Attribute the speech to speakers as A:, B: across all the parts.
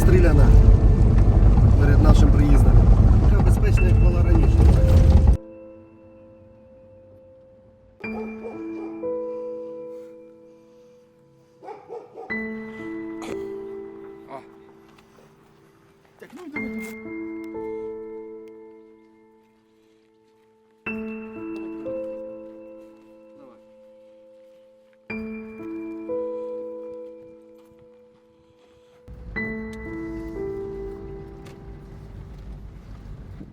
A: обстріляна перед нашим приїздом. Така безпечна, як була раніше.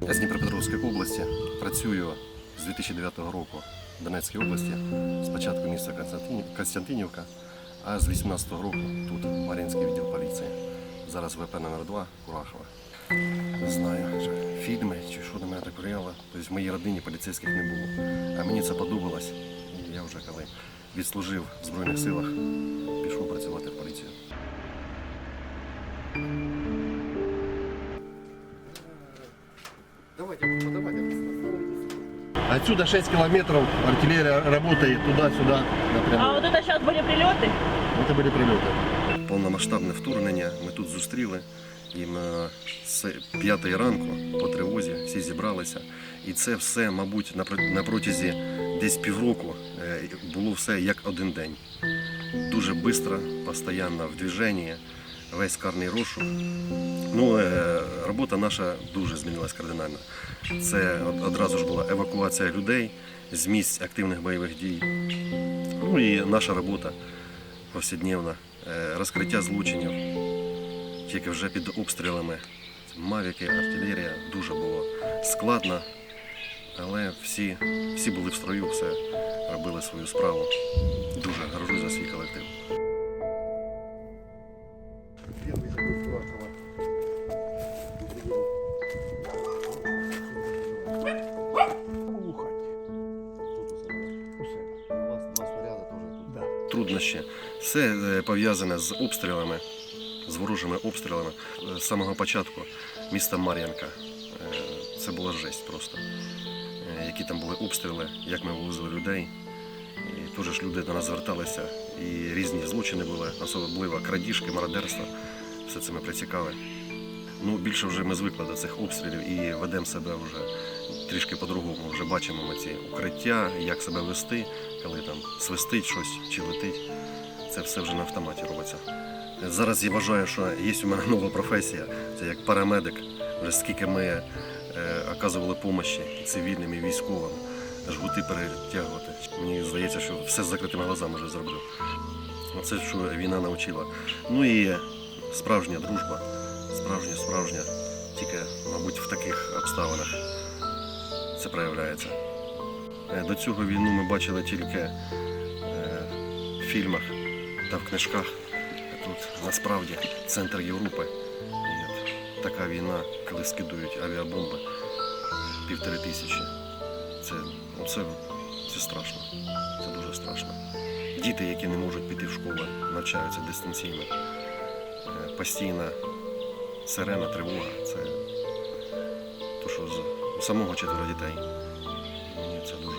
B: Я з Дніпропетровської області працюю з 2009 року в Донецькій області. Спочатку місто Константин- Костянтинівка, а з 2018 року тут Мар'їнський відділ поліції. Зараз ВП номер 2 Курахова. Не знаю, фільми чи що до мене так прияло. Тобто в моїй родині поліцейських не було. А мені це подобалось. Я вже коли відслужив в Збройних силах,
A: Отсюда 6 километров артиллерия работает туда-сюда
C: А
A: напрямую.
C: вот это сейчас были прилеты?
A: Это были прилеты.
B: повномасштабне вторгнення. Ми тут зустріли. І на с- п'ятої ранку по тривозі всі зібралися. І це все, мабуть, на про- на протязі десь півроку е, було все як один день. Дуже швидко, постійно в движенні, весь карний розшук. Ну, е, робота наша дуже змінилась кардинально. Це одразу ж була евакуація людей з місць активних бойових дій. Ну і наша робота повсякденна, е, розкриття злочинів, тільки вже під обстрілами. Мавіки, артилерія дуже було складно, але всі, всі були в строю, все робили свою справу. Дуже горжусь за свій колектив. Труднощі. Все е, пов'язане з обстрілами, з ворожими обстрілами. Е, З самого початку міста Мар'янка. Е, Це була жесть просто. Які там були обстріли, як ми вивозили людей. І теж ж люди до нас зверталися. І різні злочини були, особливо крадіжки, мародерство. Все це ми прицікали. Ну, більше вже ми звикли до цих обстрілів і ведемо себе вже трішки по-другому. Вже бачимо ми ці укриття, як себе вести, коли там свистить щось чи летить. Це все вже на автоматі робиться. Зараз я вважаю, що є у мене нова професія. Це як парамедик. Вже скільки ми е, оказували допомоги цивільним, і військовим, жгути перетягувати. Мені здається, що все з закритими глазами вже зроблю. Оце що війна навчила. Ну і справжня дружба, справжня, справжня, тільки, мабуть, в таких обставинах це проявляється. Е, До цього війну ми бачили тільки е, в фільмах та в книжках. Тут насправді центр Європи. Така війна, коли скидують авіабомби півтори тисячі. Це, ну, це, це страшно. Це дуже страшно. Діти, які не можуть піти в школу, навчаються дистанційно. Е, Постійна сирена, тривога. Це то, що у самого четверо дітей. Мені це дуже.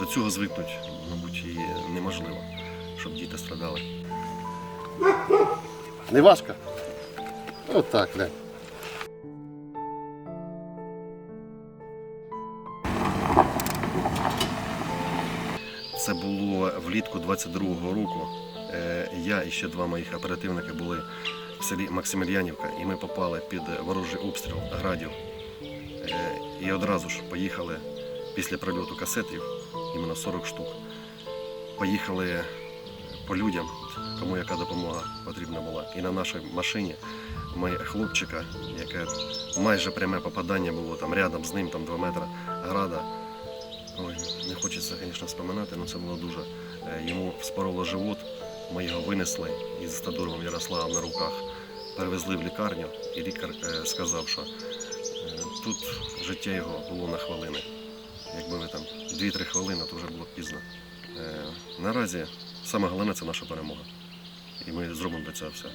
B: До цього звикнуть, мабуть, і неможливо, щоб діти страдали.
A: Не важко? Вот так, да.
B: Влітку 22-го року. Е, Я і ще два моїх оперативники були в селі Максимільянівка, і ми попали під ворожий обстріл градів. Е, І одразу ж поїхали після прильоту касетів, іменно 40 штук. Поїхали по людям, кому яка допомога потрібна була. І на нашій машині ми хлопчика, яке майже пряме попадання було там рядом з ним, там 2 метри града. Ой, не хочеться, звісно, споминати, але це було дуже. Е, Йому вспороло живот, ми його винесли із Стадуровим Ярославом на руках, перевезли в лікарню, і лікар е, сказав, що е, тут життя його було на хвилини. Якби ви там 2-3 хвилини, то вже було пізно. Наразі саме головне це наша перемога. І ми зробимо до цього все.